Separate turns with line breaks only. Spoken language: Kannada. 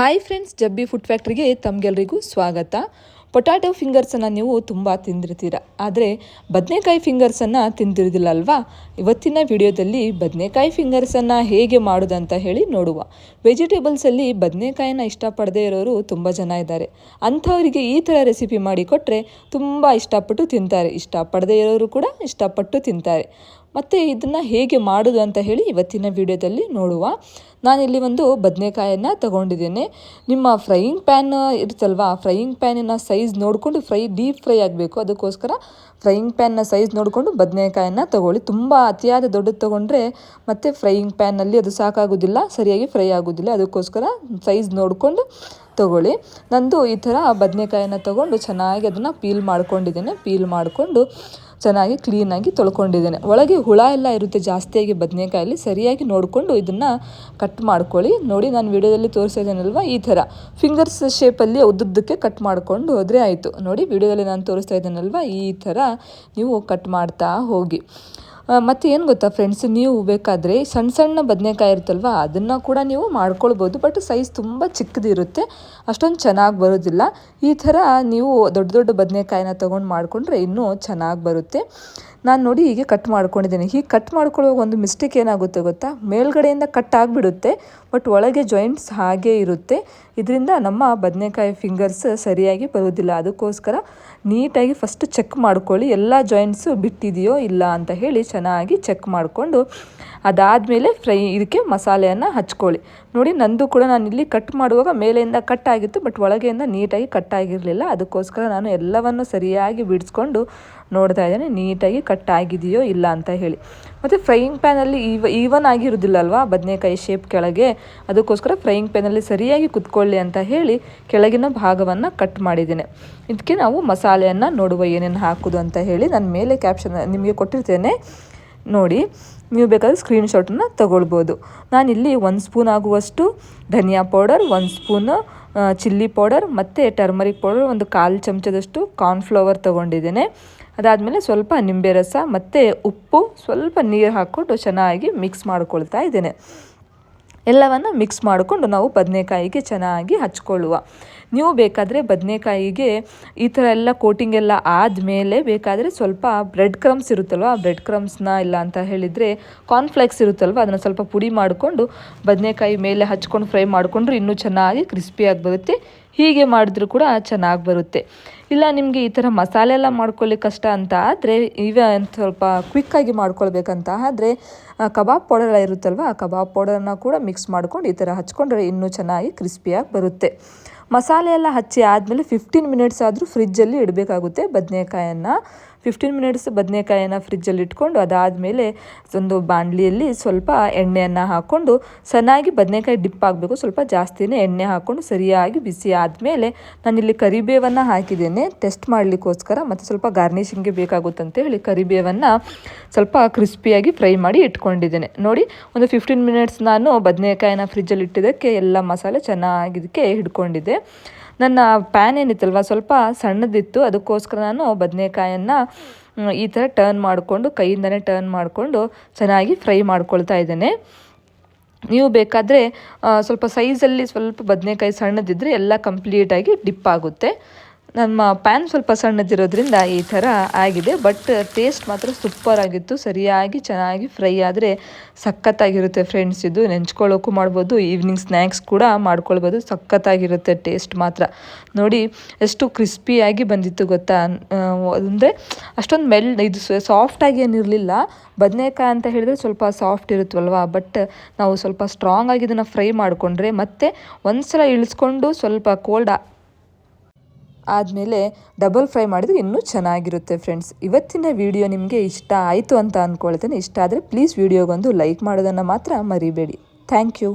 ಹಾಯ್ ಫ್ರೆಂಡ್ಸ್ ಜಬ್ಬಿ ಫುಡ್ ಫ್ಯಾಕ್ಟ್ರಿಗೆ ತಮಗೆಲ್ರಿಗೂ ಸ್ವಾಗತ. ಪೊಟ್ಯಾಟೊ ಫಿಂಗರ್ಸನ್ನು ನೀವು ತುಂಬ ತಿಂದಿರ್ತೀರ. ಆದರೆ ಬದನೆಕಾಯಿ ಫಿಂಗರ್ಸನ್ನು ತಿಂದಿರೋದಿಲ್ಲ ಅಲ್ವಾ ಇವತ್ತಿನ ವಿಡಿಯೋದಲ್ಲಿ ಬದನೆಕಾಯಿ ಫಿಂಗರ್ಸನ್ನು ಹೇಗೆ ಮಾಡೋದಂತ ಹೇಳಿ ನೋಡುವ. ವೆಜಿಟೇಬಲ್ಸಲ್ಲಿ ಬದನೆಕಾಯಿನ ಇಷ್ಟಪಡದೇ ಇರೋರು ತುಂಬ ಜನ ಇದ್ದಾರೆ. ಅಂಥವರಿಗೆ ಈ ಥರ ರೆಸಿಪಿ ಮಾಡಿ ಕೊಟ್ಟರೆ ತುಂಬ ಇಷ್ಟಪಟ್ಟು ತಿಂತಾರೆ. ಇಷ್ಟಪಡದೇ ಇರೋರು ಕೂಡ ಇಷ್ಟಪಟ್ಟು ತಿಂತಾರೆ. ಮತ್ತು ಇದನ್ನು ಹೇಗೆ ಮಾಡೋದು ಅಂತ ಹೇಳಿ ಇವತ್ತಿನ ವಿಡಿಯೋದಲ್ಲಿ ನೋಡುವ. ನಾನಿಲ್ಲಿ ಒಂದು ಬದನೆಕಾಯನ್ನು ತಗೊಂಡಿದ್ದೇನೆ. ನಿಮ್ಮ ಫ್ರೈಯಿಂಗ್ ಪ್ಯಾನ್ ಇರುತ್ತಲ್ವಾ? ಫ್ರೈಯಿಂಗ್ ಪ್ಯಾನಿನ ಸೈಜ್ ನೋಡಿಕೊಂಡು ಫ್ರೈ ಡೀಪ್ ಫ್ರೈ ಆಗಬೇಕು. ಅದಕ್ಕೋಸ್ಕರ ಫ್ರೈಯಿಂಗ್ ಪ್ಯಾನ್ನ ಸೈಜ್ ನೋಡಿಕೊಂಡು ಬದನೆಕಾಯನ್ನು ತಗೊಳ್ಳಿ. ತುಂಬ ಅತಿಯಾದ ದೊಡ್ಡದು ತೊಗೊಂಡ್ರೆ ಮತ್ತು ಫ್ರೈಯಿಂಗ್ ಪ್ಯಾನಲ್ಲಿ ಅದು ಸಾಕಾಗೋದಿಲ್ಲ, ಸರಿಯಾಗಿ ಫ್ರೈ ಆಗೋದಿಲ್ಲ. ಅದಕ್ಕೋಸ್ಕರ ಸೈಜ್ ನೋಡಿಕೊಂಡು ತಗೊಳ್ಳಿ. ನಂದು ಈ ಥರ ಬದನೆಕಾಯನ್ನ ತೊಗೊಂಡು ಚೆನ್ನಾಗಿ ಅದನ್ನು ಪೀಲ್ ಮಾಡ್ಕೊಂಡಿದ್ದೇನೆ. ಪೀಲ್ ಮಾಡಿಕೊಂಡು ಚೆನ್ನಾಗಿ ಕ್ಲೀನಾಗಿ ತೊಳ್ಕೊಂಡಿದ್ದೇನೆ. ಒಳಗೆ ಹುಳ ಎಲ್ಲ ಇರುತ್ತೆ ಜಾಸ್ತಿಯಾಗಿ ಬದನೆಕಾಯಲ್ಲಿ. ಸರಿಯಾಗಿ ನೋಡಿಕೊಂಡು ಇದನ್ನು ಕಟ್ ಮಾಡ್ಕೊಳ್ಳಿ. ನೋಡಿ, ನಾನು ವಿಡಿಯೋದಲ್ಲಿ ತೋರಿಸ್ತಾ ಈ ಥರ. ಫಿಂಗರ್ಸ್ ಶೇಪಲ್ಲಿ ಉದ್ದುದ್ದಕ್ಕೆ ಕಟ್ ಮಾಡಿಕೊಂಡು ಹೋದರೆ ಆಯಿತು. ನೋಡಿ, ವಿಡಿಯೋದಲ್ಲಿ ನಾನು ತೋರಿಸ್ತಾ ಇದ್ದೇನಲ್ವ? ಈ ಥರ ನೀವು ಕಟ್ ಮಾಡ್ತಾ ಹೋಗಿ. ಮತ್ತು ಏನು ಗೊತ್ತಾ ಫ್ರೆಂಡ್ಸ್ ನೀವು ಬೇಕಾದರೆ ಸಣ್ಣ ಸಣ್ಣ ಬದನೆಕಾಯಿ ಇರುತ್ತಲ್ವ, ಅದನ್ನು ಕೂಡ ನೀವು ಮಾಡ್ಕೊಳ್ಬೋದು ಬಟ್ ಸೈಜ್ ತುಂಬ ಚಿಕ್ಕದಿರುತ್ತೆ, ಅಷ್ಟೊಂದು ಚೆನ್ನಾಗಿ ಬರೋದಿಲ್ಲ. ಈ ಥರ ನೀವು ದೊಡ್ಡ ದೊಡ್ಡ ಬದನೆಕಾಯಿನ ತೊಗೊಂಡು ಮಾಡಿಕೊಂಡ್ರೆ ಇನ್ನೂ ಚೆನ್ನಾಗಿ ಬರುತ್ತೆ. ನಾನು ನೋಡಿ ಹೀಗೆ ಕಟ್ ಮಾಡ್ಕೊಂಡಿದ್ದೀನಿ. ಹೀಗೆ ಕಟ್ ಮಾಡ್ಕೊಳ್ಳುವಾಗ ಒಂದು ಮಿಸ್ಟೇಕ್ ಏನಾಗುತ್ತೆ ಗೊತ್ತಾ? ಮೇಲ್ಗಡೆಯಿಂದ ಕಟ್ ಆಗಿಬಿಡುತ್ತೆ ಬಟ್ ಒಳಗೆ ಜಾಯಿಂಟ್ಸ್ ಹಾಗೇ ಇರುತ್ತೆ. ಇದರಿಂದ ನಮ್ಮ ಬದನೆಕಾಯಿ ಫಿಂಗರ್ಸ್ ಸರಿಯಾಗಿ ಬರುವುದಿಲ್ಲ. ಅದಕ್ಕೋಸ್ಕರ ನೀಟಾಗಿ ಫಸ್ಟ್ ಚೆಕ್ ಮಾಡ್ಕೊಳ್ಳಿ, ಎಲ್ಲ ಜಾಯಿಂಟ್ಸು ಬಿಟ್ಟಿದೆಯೋ ಇಲ್ಲ ಅಂತ ಹೇಳಿ ಚೆನ್ನಾಗಿ ಚೆಕ್ ಮಾಡಿಕೊಂಡು, ಅದಾದಮೇಲೆ ಫ್ರೈ ಇದಕ್ಕೆ ಮಸಾಲೆಯನ್ನು ಹಚ್ಕೊಳ್ಳಿ. ನೋಡಿ, ನಂದು ಕೂಡ ನಾನು ಇಲ್ಲಿ ಕಟ್ ಮಾಡುವಾಗ ಮೇಲೆಯಿಂದ ಕಟ್ ಆಗಿತ್ತು ಬಟ್ ಒಳಗೆಯಿಂದ ನೀಟಾಗಿ ಕಟ್ ಆಗಿರಲಿಲ್ಲ. ಅದಕ್ಕೋಸ್ಕರ ನಾನು ಎಲ್ಲವನ್ನು ಸರಿಯಾಗಿ ಬಿಡಿಸ್ಕೊಂಡು ನೋಡ್ತಾ ಇದ್ದೇನೆ, ನೀಟಾಗಿ ಕಟ್ ಆಗಿದೆಯೋ ಇಲ್ಲ ಅಂತ ಹೇಳಿ. ಮತ್ತು ಫ್ರೈಯಿಂಗ್ ಪ್ಯಾನಲ್ಲಿ ಈವ ಈವನ್ ಆಗಿರೋದಿಲ್ಲ ಅಲ್ವಾ? ಬದನೆಕಾಯಿ ಶೇಪ್ ಕೆಳಗೆ. ಅದಕ್ಕೋಸ್ಕರ ಫ್ರೈಯಿಂಗ್ ಪ್ಯಾನಲ್ಲಿ ಸರಿಯಾಗಿ ಕುತ್ಕೊಳ್ಳಿ. ಅಂತ ಹೇಳಿ ಕೆಳಗಿನ ಭಾಗವನ್ನು ಕಟ್ ಮಾಡಿದ್ದೀನಿ. ಇದಕ್ಕೆ ನಾವು ಮಸಾಲೆಯನ್ನು ನೋಡುವ ಏನೇನು ಹಾಕೋದು ಅಂತ ಹೇಳಿ ನಾನು ಮೇಲೆ ಕ್ಯಾಪ್ಷನ್ ನಿಮಗೆ ಕೊಟ್ಟಿರ್ತೇನೆ. ನೋಡಿ, ನೀವು ಬೇಕಾದ್ರೆ ಸ್ಕ್ರೀನ್ಶಾಟನ್ನು ತಗೊಳ್ಬೋದು. ನಾನಿಲ್ಲಿ ಒಂದು ಸ್ಪೂನ್ ಆಗುವಷ್ಟು ಧನಿಯಾ ಪೌಡರ್ ಒಂದು ಸ್ಪೂನು ಚಿಲ್ಲಿ ಪೌಡರ್ ಮತ್ತು ಟರ್ಮರಿಕ್ ಪೌಡರ್ ಒಂದು ಕಾಲು ಚಮಚದಷ್ಟು ಕಾರ್ನ್ಫ್ಲವರ್ ತೊಗೊಂಡಿದ್ದೇನೆ. ಅದಾದಮೇಲೆ ಸ್ವಲ್ಪ ನಿಂಬೆ ರಸ ಮತ್ತು ಉಪ್ಪು, ಸ್ವಲ್ಪ ನೀರು ಹಾಕ್ಕೊಂಡು ಚೆನ್ನಾಗಿ ಮಿಕ್ಸ್ ಮಾಡ್ಕೊಳ್ತಾ ಇದ್ದೇನೆ. ಎಲ್ಲವನ್ನು ಮಿಕ್ಸ್ ಮಾಡಿಕೊಂಡು ನಾವು ಬದನೆಕಾಯಿಗೆ ಚೆನ್ನಾಗಿ ಹಚ್ಕೊಳ್ಳುವ. ನೀವು ಬೇಕಾದರೆ ಬದನೆಕಾಯಿಗೆ ಈ ಥರ ಎಲ್ಲ ಕೋಟಿಂಗ್ ಎಲ್ಲ ಆದಮೇಲೆ ಬೇಕಾದರೆ ಸ್ವಲ್ಪ ಬ್ರೆಡ್ ಕ್ರಮ್ಸ್ ಇರುತ್ತಲ್ವ, ಆ ಬ್ರೆಡ್ ಕ್ರಮ್ಸ್ನ ಇಲ್ಲ ಅಂತ ಹೇಳಿದರೆ ಕಾರ್ನ್ಫ್ಲೆಕ್ಸ್ ಇರುತ್ತಲ್ವ, ಅದನ್ನು ಸ್ವಲ್ಪ ಪುಡಿ ಮಾಡಿಕೊಂಡು ಬದನೆಕಾಯಿ ಮೇಲೆ ಹಚ್ಕೊಂಡು ಫ್ರೈ ಮಾಡಿಕೊಂಡ್ರೆ ಇನ್ನೂ ಚೆನ್ನಾಗಿ ಕ್ರಿಸ್ಪಿಯಾಗಿ ಬರುತ್ತೆ. ಹೀಗೆ ಮಾಡಿದ್ರೂ ಕೂಡ ಚೆನ್ನಾಗಿ ಬರುತ್ತೆ. ಇಲ್ಲ, ನಿಮಗೆ ಈ ಥರ ಮಸಾಲೆ ಎಲ್ಲ ಮಾಡ್ಕೊಳ್ಳಿ ಕಷ್ಟ ಅಂತ, ಆದರೆ ಈವ ಸ್ವಲ್ಪ ಕ್ವಿಕ್ಕಾಗಿ ಮಾಡ್ಕೊಳ್ಬೇಕಂತ. ಆದರೆ ಕಬಾಬ್ ಪೌಡರ್ ಎಲ್ಲ ಇರುತ್ತಲ್ವ, ಆ ಕಬಾಬ್ ಪೌಡರನ್ನ ಕೂಡ ಮಿಕ್ಸ್ ಮಾಡ್ಕೊಂಡು ಈ ಥರ ಹಚ್ಕೊಂಡ್ರೆ ಇನ್ನೂ ಚೆನ್ನಾಗಿ ಕ್ರಿಸ್ಪಿಯಾಗಿ ಬರುತ್ತೆ. ಮಸಾಲೆ ಎಲ್ಲ ಹಚ್ಚಿ ಆದಮೇಲೆ ಫಿಫ್ಟೀನ್ ಮಿನಿಟ್ಸ್ ಆದರೂ ಫ್ರಿಜ್ಜಲ್ಲಿ ಇಡಬೇಕಾಗುತ್ತೆ ಬದನೆಕಾಯನ್ನು. ಫಿಫ್ಟೀನ್ ಮಿನಿಟ್ಸ್ ಬದನೆಕಾಯನ್ನು ಫ್ರಿಜ್ಜಲ್ಲಿ ಇಟ್ಕೊಂಡು ಅದಾದಮೇಲೆ ಒಂದು ಬಾಣಲಿಯಲ್ಲಿ ಸ್ವಲ್ಪ ಎಣ್ಣೆಯನ್ನು ಹಾಕ್ಕೊಂಡು ಚೆನ್ನಾಗಿ ಬದನೆಕಾಯಿ ಡಿಪ್ ಆಗಬೇಕು. ಸ್ವಲ್ಪ ಜಾಸ್ತಿನೇ ಎಣ್ಣೆ ಹಾಕ್ಕೊಂಡು ಸರಿಯಾಗಿ ಬಿಸಿ ಆದಮೇಲೆ ನಾನಿಲ್ಲಿ ಕರಿಬೇವನ್ನು ಹಾಕಿದ್ದೇನೆ. ಟೆಸ್ಟ್ ಮಾಡಲಿಕ್ಕೋಸ್ಕರ ಮತ್ತು ಸ್ವಲ್ಪ ಗಾರ್ನಿಷಿಂಗ್ಗೆ ಬೇಕಾಗುತ್ತಂತ ಹೇಳಿ ಕರಿಬೇವನ್ನು ಸ್ವಲ್ಪ ಕ್ರಿಸ್ಪಿಯಾಗಿ ಫ್ರೈ ಮಾಡಿ ಇಟ್ಕೊಂಡಿದ್ದೇನೆ. ನೋಡಿ, ಒಂದು ಫಿಫ್ಟೀನ್ ಮಿನಿಟ್ಸ್ ನಾನು ಬದನೆಕಾಯಿನ ಫ್ರಿಜ್ಜಲ್ಲಿ ಇಟ್ಟಿದ್ದಕ್ಕೆ ಎಲ್ಲ ಮಸಾಲೆ ಚೆನ್ನಾಗಿದ್ದಕ್ಕೆ ಹಿಡ್ಕೊಂಡಿದ್ದೆ. ನನ್ನ ಪ್ಯಾನ್ ಏನಿತ್ತಲ್ವ, ಸ್ವಲ್ಪ ಸಣ್ಣದಿತ್ತು, ಅದಕ್ಕೋಸ್ಕರ ನಾನು ಬದನೆಕಾಯನ್ನು ಈ ಥರ ಟರ್ನ್ ಮಾಡಿಕೊಂಡು, ಕೈಯಿಂದನೇ ಟರ್ನ್ ಮಾಡಿಕೊಂಡು ಚೆನ್ನಾಗಿ ಫ್ರೈ ಮಾಡ್ಕೊಳ್ತಾ ಇದ್ದೇನೆ. ನೀವು ಬೇಕಾದರೆ ಸ್ವಲ್ಪ ಸೈಜಲ್ಲಿ ಸ್ವಲ್ಪ ಬದನೆಕಾಯಿ ಸಣ್ಣದಿದ್ದರೆ ಎಲ್ಲ ಕಂಪ್ಲೀಟಾಗಿ ಡಿಪ್ ಆಗುತ್ತೆ. ನಮ್ಮ ಪ್ಯಾನ್ ಸ್ವಲ್ಪ ಸಣ್ಣದಿರೋದ್ರಿಂದ ಈ ಥರ ಆಗಿದೆ ಬಟ್ ಟೇಸ್ಟ್ ಮಾತ್ರ ಸೂಪರ್ ಆಗಿತ್ತು. ಸರಿಯಾಗಿ ಚೆನ್ನಾಗಿ ಫ್ರೈ ಆದರೆ ಸಖತ್ತಾಗಿರುತ್ತೆ ಫ್ರೆಂಡ್ಸ್ ಇದು ನೆಂಚ್ಕೊಳ್ಳೋಕ್ಕೂ ಮಾಡ್ಬೋದು ಈವ್ನಿಂಗ್ ಸ್ನ್ಯಾಕ್ಸ್ ಕೂಡ ಮಾಡ್ಕೊಳ್ಬೋದು, ಸಖತ್ತಾಗಿರುತ್ತೆ ಟೇಸ್ಟ್ ಮಾತ್ರ. ನೋಡಿ, ಎಷ್ಟು ಕ್ರಿಸ್ಪಿಯಾಗಿ ಬಂದಿತ್ತು ಗೊತ್ತಾ? ಅಂದರೆ ಅಷ್ಟೊಂದು ಮೆಲ್, ಇದು ಸಾಫ್ಟಾಗಿ ಏನಿರಲಿಲ್ಲ ಬದನೆಕಾಯಿ ಅಂತ ಹೇಳಿದ್ರೆ ಸ್ವಲ್ಪ ಸಾಫ್ಟ್ ಇರುತ್ತಲ್ವ? ಬಟ್ ನಾವು ಸ್ವಲ್ಪ ಸ್ಟ್ರಾಂಗ್ ಆಗಿ ಇದನ್ನು ಫ್ರೈ ಮಾಡಿಕೊಂಡ್ರೆ ಮತ್ತೆ ಒಂದು ಸಲ ಇಳಿಸ್ಕೊಂಡು ಸ್ವಲ್ಪ ಕೋಲ್ಡ್ ಆದಮೇಲೆ ಡಬಲ್ ಫ್ರೈ ಮಾಡಿದರೆ ಇನ್ನೂ ಚೆನ್ನಾಗಿರುತ್ತೆ ಫ್ರೆಂಡ್ಸ್ ಇವತ್ತಿನ ವಿಡಿಯೋ ನಿಮಗೆ ಇಷ್ಟ ಆಯಿತು ಅಂತ ಅಂದ್ಕೊಳ್ತೇನೆ ಇಷ್ಟ ಆದರೆ ಪ್ಲೀಸ್ ವಿಡಿಯೋಗೊಂದು ಲೈಕ್ ಮಾಡೋದನ್ನು ಮಾತ್ರ ಮರಿಬೇಡಿ. Thank you